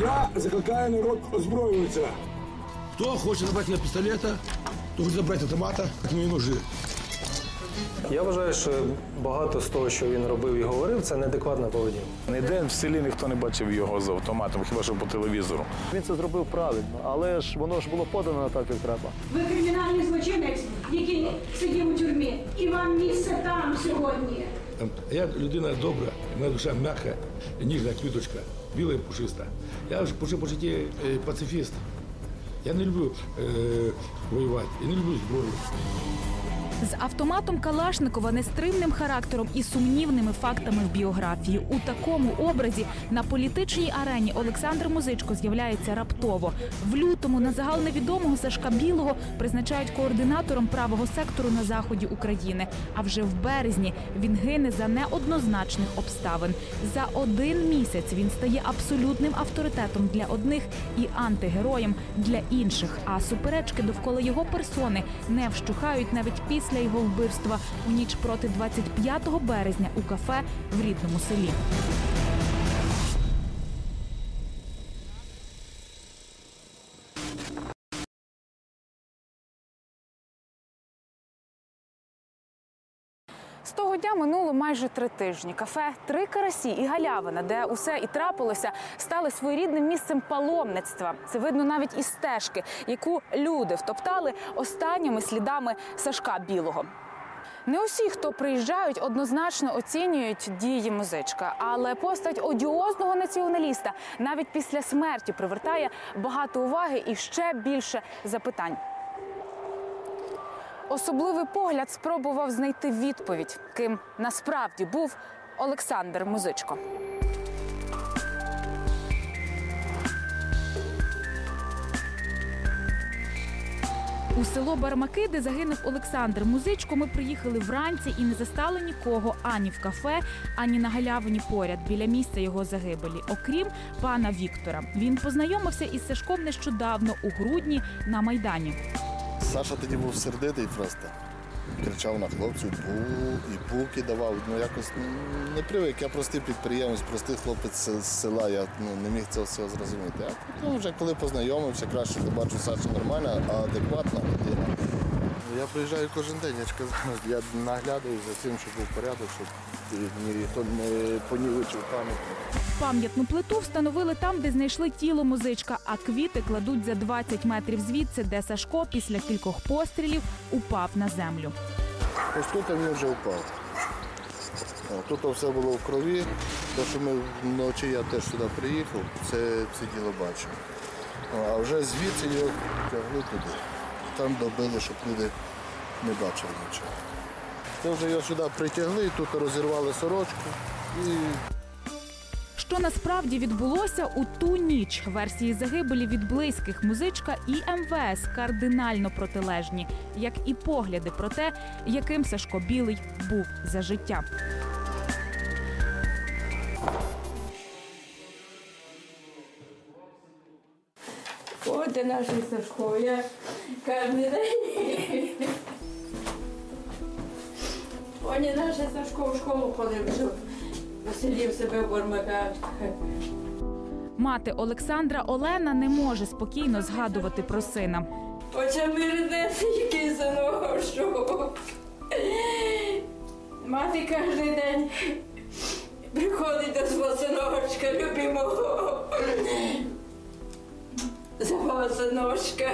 Я закликаю народ озброюватися. Кто хочет забрать меня пистолета, кто хочет забрать автомата, как мне ножи. Я вважаю, що багато з того, що він робив і говорив, це неадекватна поведінка. Ніде в селі ніхто не бачив його з автоматом, хіба що по телевізору. Він це зробив правильно, але ж воно ж було подано так, як треба. Ви кримінальний злочинець, який сидів у тюрмі, і вам місце там сьогодні. Я людина добра, моя душа м'яка, ніжна квіточка, біла і пушиста. Я ж по, житті е, пацифіст. Я не люблю е, воювати, я не люблю зброю. З автоматом Калашникова, нестримним характером і сумнівними фактами в біографії. У такому образі на політичній арені Олександр Музичко з'являється раптово. В лютому на загальновідомого Сашка Білого призначають координатором правого сектору на заході України. А вже в березні він гине за неоднозначних обставин. За один місяць він стає абсолютним авторитетом для одних і антигероєм для інших. А суперечки довкола його персони не вщухають навіть після його вбивства у ніч проти 25 березня у кафе в рідному селі. Дня минуло майже три тижні. Кафе Три карасі і галявина, де усе і трапилося, стали своєрідним місцем паломництва. Це видно навіть із стежки, яку люди втоптали останніми слідами Сашка Білого. Не усі, хто приїжджають, однозначно оцінюють дії музичка, але постать одіозного націоналіста навіть після смерті привертає багато уваги і ще більше запитань. Особливий погляд спробував знайти відповідь, ким насправді був Олександр Музичко. У село Бармаки, де загинув Олександр Музичко, ми приїхали вранці і не застали нікого ані в кафе, ані на галявині поряд біля місця його загибелі, окрім пана Віктора. Він познайомився із Сашком нещодавно у грудні на майдані. Саша тоді був сердитий просто. Кричав на хлопців, бу і буки давав. Ну якось ну, не привик. Я простий підприємець, простий хлопець з села. Я ну, не міг цього всього зрозуміти. А потім вже коли познайомився, краще ти бачу Саша нормальна, а адекватна людина. Я приїжджаю кожен день, я ж казав, я наглядаю за цим, щоб був порядок, щоб ніхто не понівечив пам'ять. Пам'ятну плиту встановили там, де знайшли тіло музичка, а квіти кладуть за 20 метрів звідси, де Сашко після кількох пострілів упав на землю. Ось тут він вже впав. Тут все було в крові. То, що ми вночі я теж сюди приїхав, це, це діло бачив. А вже звідси його тягли туди. Там добили, щоб люди не бачили нічого. Це вже його сюди притягли, тут розірвали сорочку і Що насправді відбулося у ту ніч? Версії загибелі від близьких музичка і МВС кардинально протилежні, як і погляди про те, яким Сашко Білий був за життя. От і наш Сашко, я кожен день. Вони наш Сашко в школу ходив, щоб себе в Бармаках. Мати Олександра Олена не може спокійно згадувати про сина. Оце синок, що мати кожен день приходить до свого синочка, любимого. Свого синочка.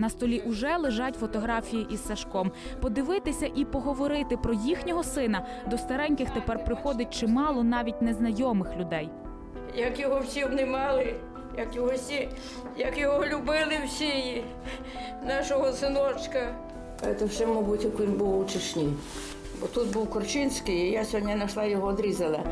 На столі уже лежать фотографії із Сашком. Подивитися і поговорити про їхнього сина до стареньких тепер приходить чимало навіть незнайомих людей. Як його всі обнімали, як його всі, як його любили всі, нашого синочка. Це все, мабуть, як він був у Чечні. Бо тут був Корчинський, і я сьогодні знайшла його, відрізала.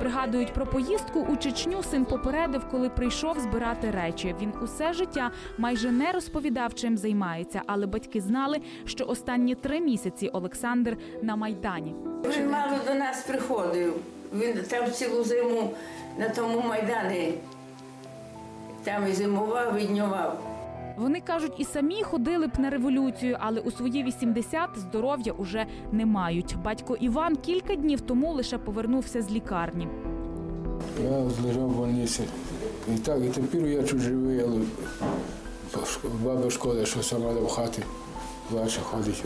Пригадують про поїздку у Чечню. Син попередив, коли прийшов збирати речі. Він усе життя майже не розповідав, чим займається, але батьки знали, що останні три місяці Олександр на майдані. Він мало до нас приходив. Він там цілу зиму на тому майдані. Там і зимував, і. Вони кажуть, і самі ходили б на революцію, але у свої 80 здоров'я уже не мають. Батько Іван кілька днів тому лише повернувся з лікарні. Я лежав в больниці І так, і тепер я тут живий, але баба в школі, що сама в хаті плаче ходить,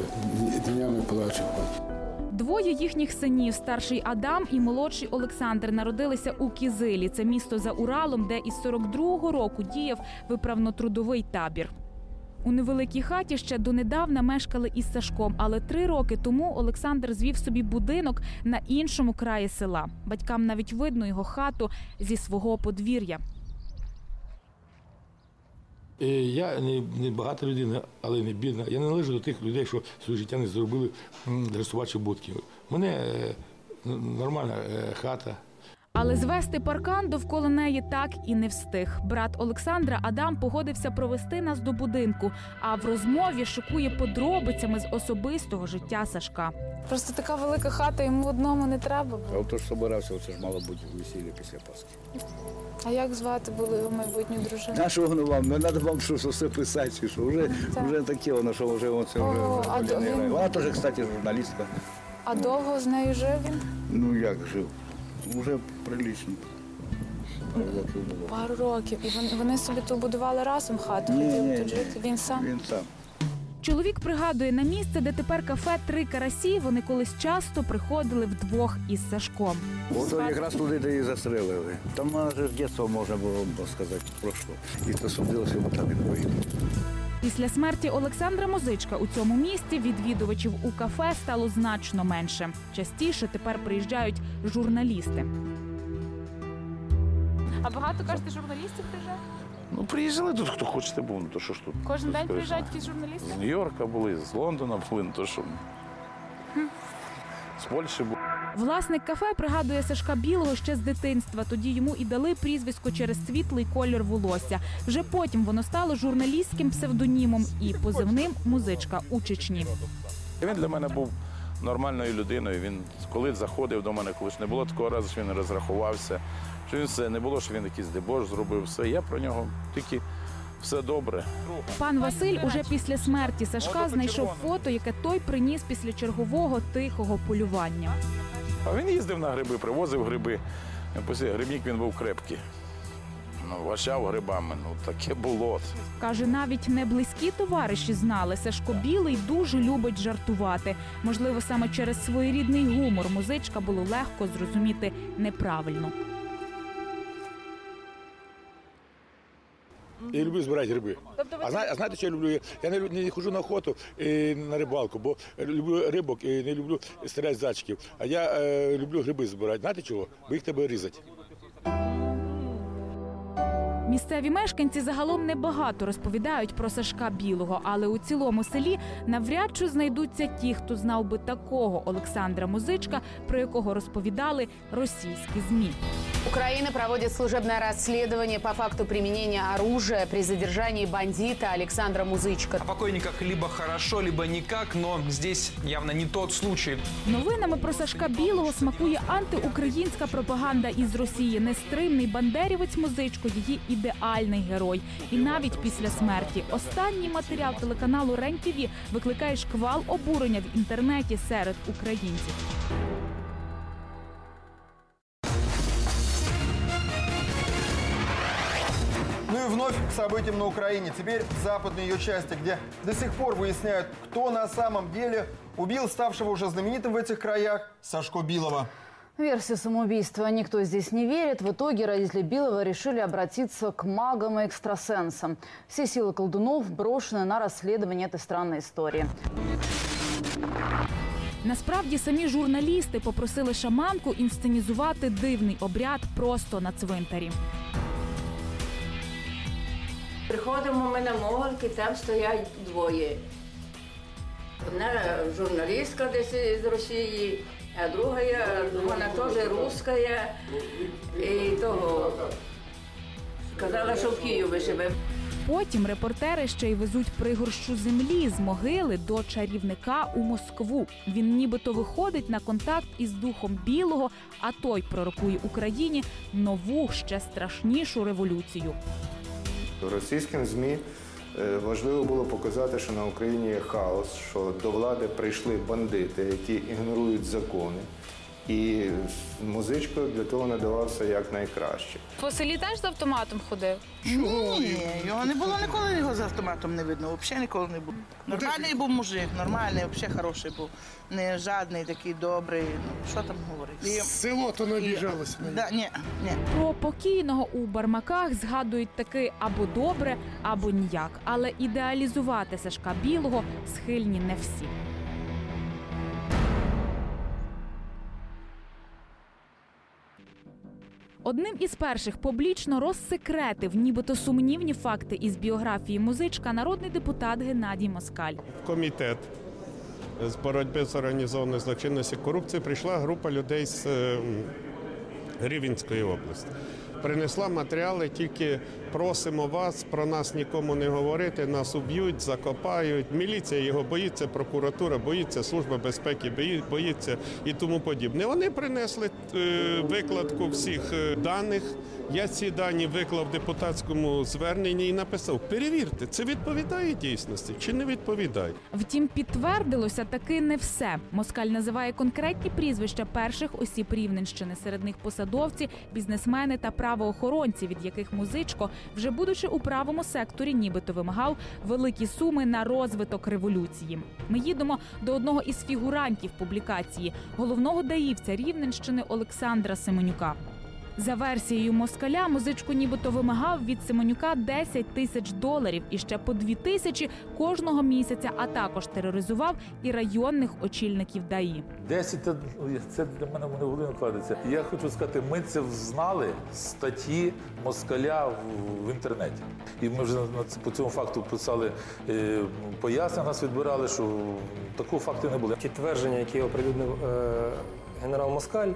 днями плаче ходить. Двоє їхніх синів, старший Адам і молодший Олександр, народилися у Кізилі. Це місто за Уралом, де із 42-го року діяв виправно-трудовий табір. У невеликій хаті ще донедавна мешкали із Сашком, але три роки тому Олександр звів собі будинок на іншому краї села. Батькам навіть видно його хату зі свого подвір'я. Е, Я не, не багата людина, але не бідна. Я не належу до тих людей, що своє життя не зробили дресувачі будки. У мене е, нормальна е, хата. Але звести паркан довкола неї так і не встиг. Брат Олександра Адам погодився провести нас до будинку, а в розмові шокує подробицями з особистого життя Сашка. Просто така велика хата йому одному не треба А було. ото ж собирався, оце ж мало бути весілля після Пасхи. А як звати було його майбутню дружину? На що воно вам? Не треба вам що, що все писати, чи що вже, Так. вже таке воно, що вже оце вже. О, а вже не він- грає. Вона теж, кстати, журналістка. А довго з нею жив він? Ну як жив? Уже прилично. Пару років. І вони, вони собі тут будували разом хату, Ні, хотіли ні, тут ні. жити. Він сам. Він сам. Чоловік пригадує на місце, де тепер кафе Три карасі. Вони колись часто приходили вдвох із Сашком. Ото якраз туди де і застрелили. Там вже з дитинства можна було б сказати пройшло. І то судилося, бо там і поїхав. Після смерті Олександра Музичка у цьому місті відвідувачів у кафе стало значно менше. Частіше тепер приїжджають журналісти. А багато кажете, журналістів приїжджає? Ну, приїжджали тут, хто хочете був, ну то що ж тут. Кожен день скажеш, приїжджають якісь журналісти? З Нью-Йорка були, з Лондона були, ну то що. З Польщі були. Власник кафе пригадує Сашка Білого ще з дитинства. Тоді йому і дали прізвисько через світлий колір волосся. Вже потім воно стало журналістським псевдонімом і позивним музичка у Чечні. Він для мене був нормальною людиною. Він коли заходив до мене, коли ж не було такого разу, що він розрахувався, що він все не було, що він якийсь дебош зробив. Все. Я про нього тільки все добре. Пан Василь уже після смерті Сашка знайшов фото, яке той приніс після чергового тихого полювання. А він їздив на гриби, привозив гриби. Грибник він був крепкий. Ну, ващав грибами, ну таке було. Каже, навіть не близькі товариші знали. Сашко Білий дуже любить жартувати. Можливо, саме через своєрідний гумор музичка було легко зрозуміти неправильно. Я люблю збирати гриби. А, зна- а знаєте, що я люблю? Я не, лю- не ходжу на охоту і на рибалку, бо люблю рибок і не люблю стріляти з зайчиків. А я е, люблю гриби збирати. Знаєте чого? Бо їх тебе різати. Місцеві мешканці загалом небагато розповідають про Сашка Білого, але у цілому селі навряд чи знайдуться ті, хто знав би такого Олександра Музичка, про якого розповідали російські змі. Украина проводит служебное расследование по факту применения оружия при задержании бандита Александра Музычка. О покойниках либо хорошо, либо никак, но здесь явно не тот случай. Новинами про Сашка Білого смакує антиукраїнська пропаганда із Росії. Нестримний бандерівець музичко, її ідеальний герой. І навіть після смерті останній матеріал телеканалу Рен ТІВІ викликає шквал обурення в інтернеті серед українців. Ну и вновь к событиям на Украине. Теперь в западной ее части, где до сих пор выясняют, кто на самом деле убил ставшего уже знаменитым в этих краях Сашко Билова. Версию самоубийства никто здесь не верит. В итоге родители Билова решили обратиться к магам и экстрасенсам. Все силы колдунов брошены на расследование этой странной истории. Насправді самі журналісти попросили шаманку інсценізувати дивний обряд просто на цвинтарі. Приходимо ми на могилки, там стоять двоє. Одна журналістка десь з Росії, а друга, вона теж руська. І того казала, що в Києві живе. Потім репортери ще й везуть пригорщу землі з могили до чарівника у Москву. Він нібито виходить на контакт із духом білого, а той пророкує Україні нову ще страшнішу революцію. Російським ЗМІ важливо було показати, що на Україні є хаос, що до влади прийшли бандити, які ігнорують закони. І музичко для того надавався як найкраще. По селі теж з автоматом ходив? Ні, його не було ніколи його з автоматом не видно, взагалі ніколи не було. Нормальний був мужик, нормальний, взагалі хороший був. Не жадний, такий добрий. Ну, що там говорити? Село то не обіжалося на Да, ні, ні. Про покійного у Бармаках згадують таки або добре, або ніяк. Але ідеалізувати Сашка Білого схильні не всі. Одним із перших публічно розсекретив нібито сумнівні факти із біографії музичка народний депутат Геннадій Москаль. комітет з боротьби з організованою злочинністю і корупції прийшла група людей з Рівенської області. Принесла матеріали, тільки просимо вас про нас нікому не говорити, нас уб'ють, закопають. Міліція його боїться, прокуратура боїться, служба безпеки боїться і тому подібне. Вони принесли е, викладку всіх е, даних. Я ці дані виклав в депутатському зверненні і написав: перевірте, це відповідає дійсності чи не відповідає. Втім, підтвердилося таки не все. Москаль називає конкретні прізвища перших осіб Рівненщини. Серед них посадовці, бізнесмени та правоохоронці, від яких музичко, вже будучи у правому секторі, нібито вимагав великі суми на розвиток революції. Ми їдемо до одного із фігурантів публікації головного даївця Рівненщини Олександра Семенюка. За версією москаля, музичку нібито вимагав від Семенюка 10 тисяч доларів і ще по 2 тисячі кожного місяця, а також тероризував і районних очільників ДАІ. 10 це- це для мене в голові кладеться. Я хочу сказати, ми це знали з статті москаля в, в інтернеті. І ми вже на по цьому факту писали е, пояснення, нас відбирали, що такого факту не було. Ті твердження, які оприлюднив е, генерал Москаль,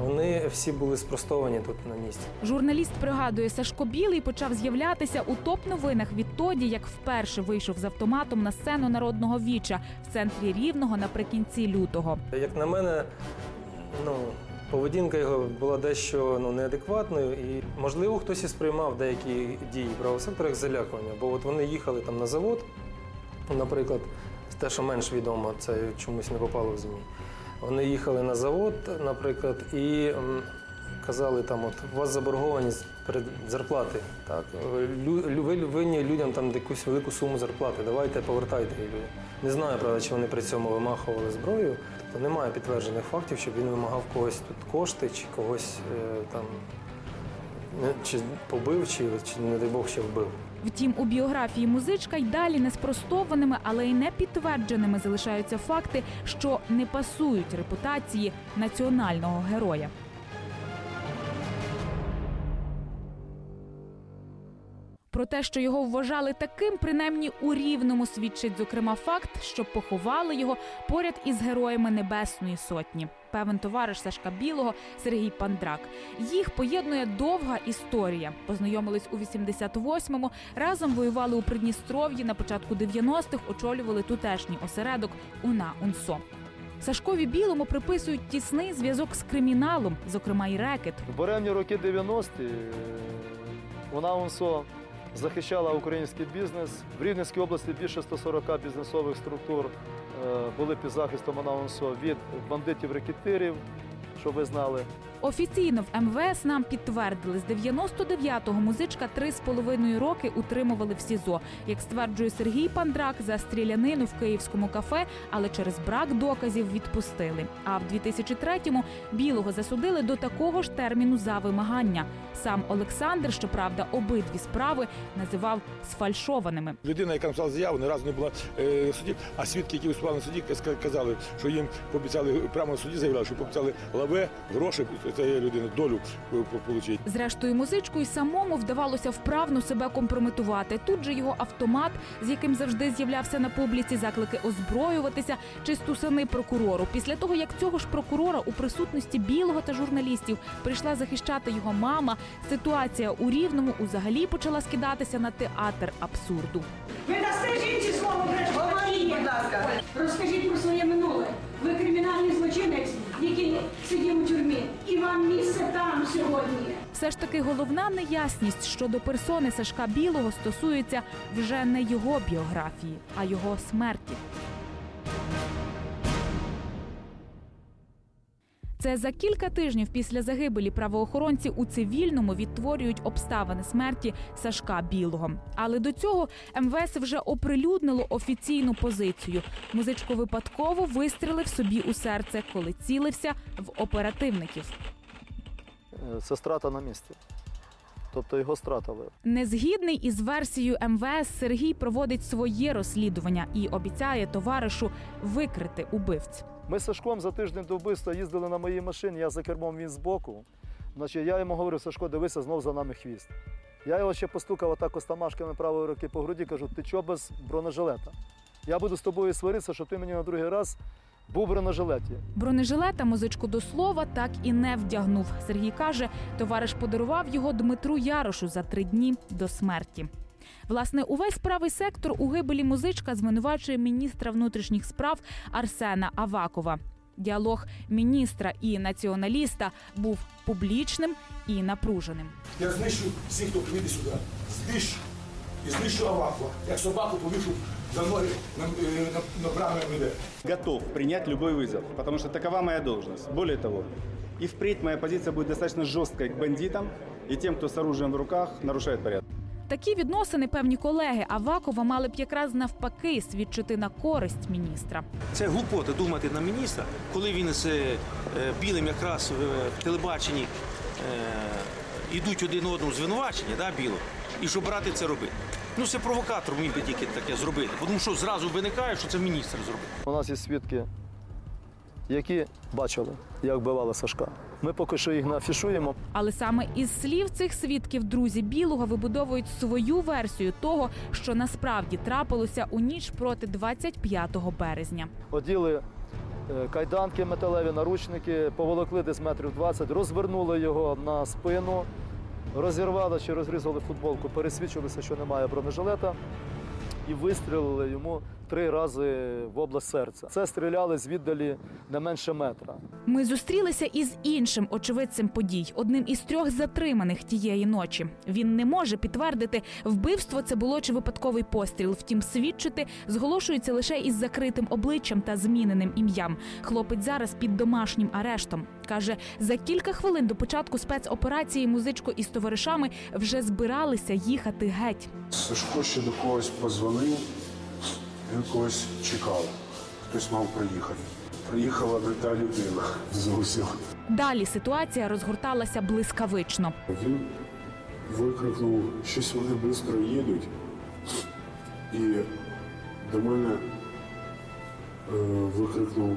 вони всі були спростовані тут на місці. Журналіст пригадує, Сашко Білий почав з'являтися у топ-новинах відтоді, як вперше вийшов з автоматом на сцену народного віча в центрі Рівного наприкінці лютого. Як на мене, ну, поведінка його була дещо ну, неадекватною, і можливо хтось і сприймав деякі дії правого сектора як залякування. Бо от вони їхали там на завод, наприклад, те, що менш відомо, це чомусь не попало в ЗМІ. Вони їхали на завод, наприклад, і казали там, от у вас заборгованість перед зарплати. Так, ви винні людям там якусь велику суму зарплати. Давайте повертайте її. Не знаю, правда, чи вони при цьому вимахували зброю. Тобто немає підтверджених фактів, щоб він вимагав когось тут кошти, чи когось е, там чи побив, чи, чи не дай Бог ще вбив. Втім, у біографії музичка й далі не спростованими, але й не підтвердженими залишаються факти, що не пасують репутації національного героя. Про те, що його вважали таким, принаймні у рівному свідчить зокрема факт, що поховали його поряд із героями Небесної Сотні. Певен товариш Сашка Білого Сергій Пандрак. Їх поєднує довга історія. Познайомились у 88-му, разом воювали у Придністров'ї. На початку 90-х очолювали тутешній осередок УНА УНСО. Сашкові Білому приписують тісний зв'язок з криміналом, зокрема й рекет. В буремні роки 90-ті е, вона УНСО захищала український бізнес. В Рівненській області більше 140 бізнесових структур е, були під захистом анонсу від бандитів-рекетирів, щоб ви знали. Офіційно в МВС нам підтвердили, з 99-го музичка три з половиною роки утримували в СІЗО. Як стверджує Сергій Пандрак, за стрілянину в київському кафе, але через брак доказів відпустили. А в 2003-му білого засудили до такого ж терміну за вимагання. Сам Олександр, щоправда, обидві справи називав сфальшованими. Людина, яка написала заяву, не разу не була е, суді, а свідки, які виступали на суді, казали, що їм пообіцяли прямо на суді заявляли, що пообіцяли лаве, гроші цієї людини, долю получить. Зрештою, музичку й самому вдавалося вправно себе компрометувати. Тут же його автомат, з яким завжди з'являвся на публіці, заклики озброюватися чи стусани прокурору. Після того, як цього ж прокурора у присутності білого та журналістів прийшла захищати його мама, ситуація у рівному узагалі почала скидатися на театр абсурду. Ви дасте жінці слово будь ласка. Розкажіть про своє минуле. Ви кримінальний злочинець, який сидів у тюрмі. І вам місце там сьогодні. Все ж таки головна неясність щодо персони Сашка Білого стосується вже не його біографії, а його смерті. Це за кілька тижнів після загибелі правоохоронці у цивільному відтворюють обставини смерті Сашка Білого. Але до цього МВС вже оприлюднило офіційну позицію. Музичко випадково вистрелив собі у серце, коли цілився в оперативників. Е, Це страта на місці. Тобто його стратили. Незгідний із версією МВС Сергій проводить своє розслідування і обіцяє товаришу викрити убивць. Ми з Сашком за тиждень до вбивства їздили на моїй машині, я за кермом, він збоку. Значить, я йому говорив, Сашко, дивися, знов за нами хвіст. Я його ще постукав отак остамашками правої руки по груді, кажу, ти чого без бронежилета? Я буду з тобою сваритися, що ти мені на другий раз був в бронежилеті. Бронежилета музичку до слова так і не вдягнув. Сергій каже, товариш подарував його Дмитру Ярошу за три дні до смерті. Власне, увесь правий сектор у гибелі музичка звинувачує міністра внутрішніх справ Арсена Авакова. Діалог міністра і націоналіста був публічним і напруженим. Я знищу всіх, хто прийде сюди. Знищу. І знищу Авакова. Як собаку повішу за ноги на, е, на, на брамі МВД. готов принять любой вызов, потому что такова моя должность. Более того, и впредь моя позиция будет достаточно жесткой к бандитам и тем, кто с оружием в руках нарушает порядок. Такі відносини певні колеги Авакова мали б якраз навпаки свідчити на користь міністра. Це глупота думати на міністра, коли він з е, білим якраз в телебаченні е, йдуть один одному звинувачення, да, біло, і що брати це робити. Ну це провокатор міг би тільки таке зробити, тому що зразу виникає, що це міністр зробив. У нас є свідки, які бачили, як вбивали Сашка. Ми поки що їх не афішуємо. Але саме із слів цих свідків друзі білого вибудовують свою версію того, що насправді трапилося у ніч проти 25 березня. Оділи е, кайданки металеві, наручники, поволокли десь метрів 20, розвернули його на спину, розірвали чи розрізали футболку, пересвідчилися, що немає бронежилета, і вистрілили йому три рази в область серця. Це стріляли з віддалі не менше метра. Ми зустрілися із іншим очевидцем подій, одним із трьох затриманих тієї ночі. Він не може підтвердити, вбивство це було чи випадковий постріл. Втім, свідчити зголошується лише із закритим обличчям та зміненим ім'ям. Хлопець зараз під домашнім арештом. каже, за кілька хвилин до початку спецоперації музичко із товаришами вже збиралися їхати геть. Сашко ще до когось позвонив, він когось чекав. Хтось мав приїхати. Приїхала не та людина зовсім. Далі ситуація розгорталася блискавично. Він викрикнув, щось вони швидко їдуть. І до мене е, викрикнув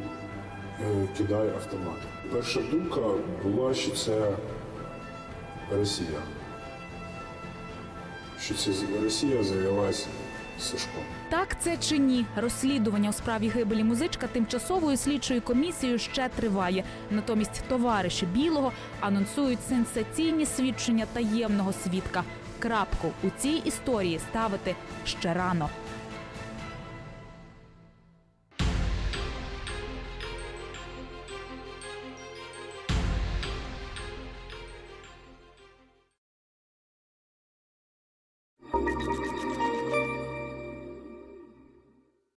е, кидай автомат. Перша думка була, що це Росія. Що це Росія завелась Сашком. Так це чи ні? Розслідування у справі гибелі музичка тимчасовою слідчою комісією ще триває. Натомість товариші білого анонсують сенсаційні свідчення таємного свідка. Крапку у цій історії ставити ще рано.